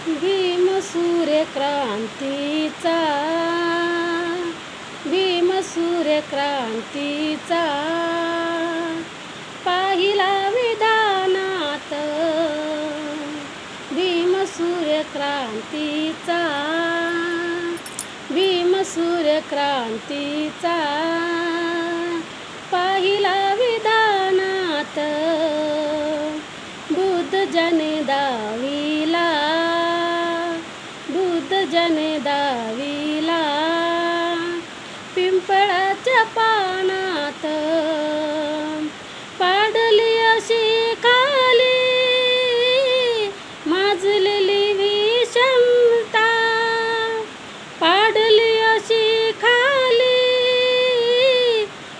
भीम सूर्यक्रांतीचा भीम सूर्यक्रांतीचा पाहिला विधानात भीम सूर्यक्रांतीचा भीम सूर्यक्रांतीचा पाहिला विधानात बुद्ध जनदा पानात. पाडली अशी खाली माजलेली विषमता. पाडली अशी खाली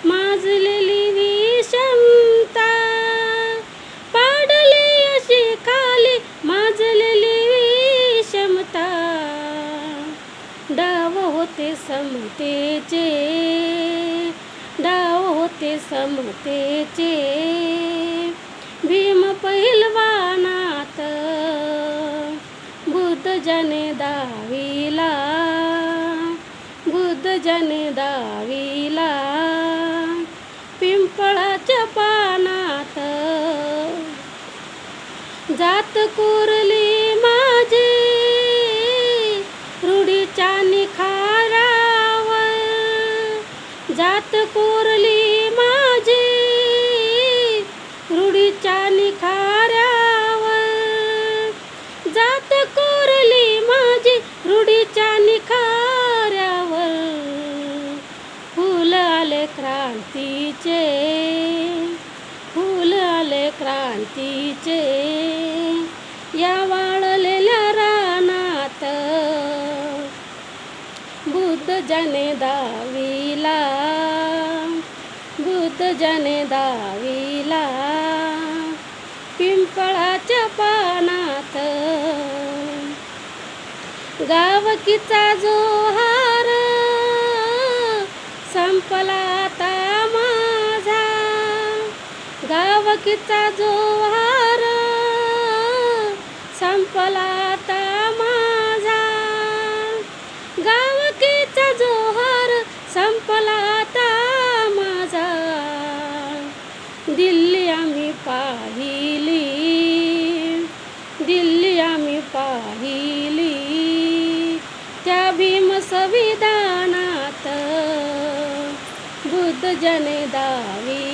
माजलेली विषमता. पाडली अशी खाली माजलेली विषमता. डाव होते समतेचे समतेचे भीम पहिलवानात बुद्ध जने दाविला. बुद्ध जने दाविला. पिंपळाच्या पानात जात कोरली क्रांतीचे. या वाळलेल्या रानात बुद्ध जने दाविला बुद्ध जने दाविला पिंपळाच्या पानात. गावकीचा जो हार संपला. गावकीचा जो हार संपला आता माझा. गावकीचा जो हार संपला आता माझा. दिल्ली आम्ही पाहिली. दिल्ली आम्ही पाहिली. त्या भीम संविधानात बुद्ध जने दावी.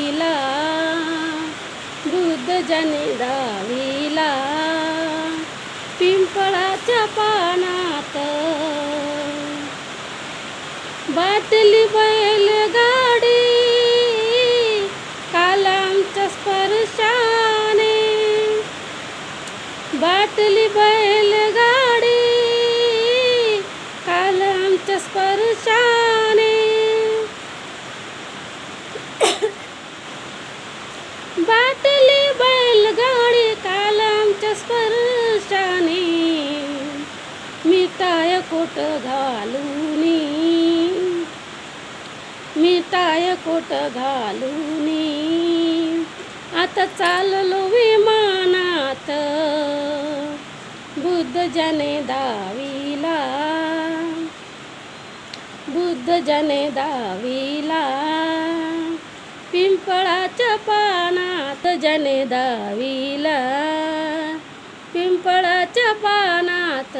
जनी दाविला पिंपळाच्या पानात बाटली बैल गाडी कालामच्या स्पर्शाने. बाटली बैल गाडी कालामच्या स्पर्शाने बाटली बैलगाडी कालामच्या स्पर्शाने मिठाय कोट घालूनी मिठाय कोट घालूनी आता चाललो विमानात. बुद्ध जने दाविला बुद्ध जने दाविला पिंपळाच्या पानात जने दाविला पिंपळाच्या पानात.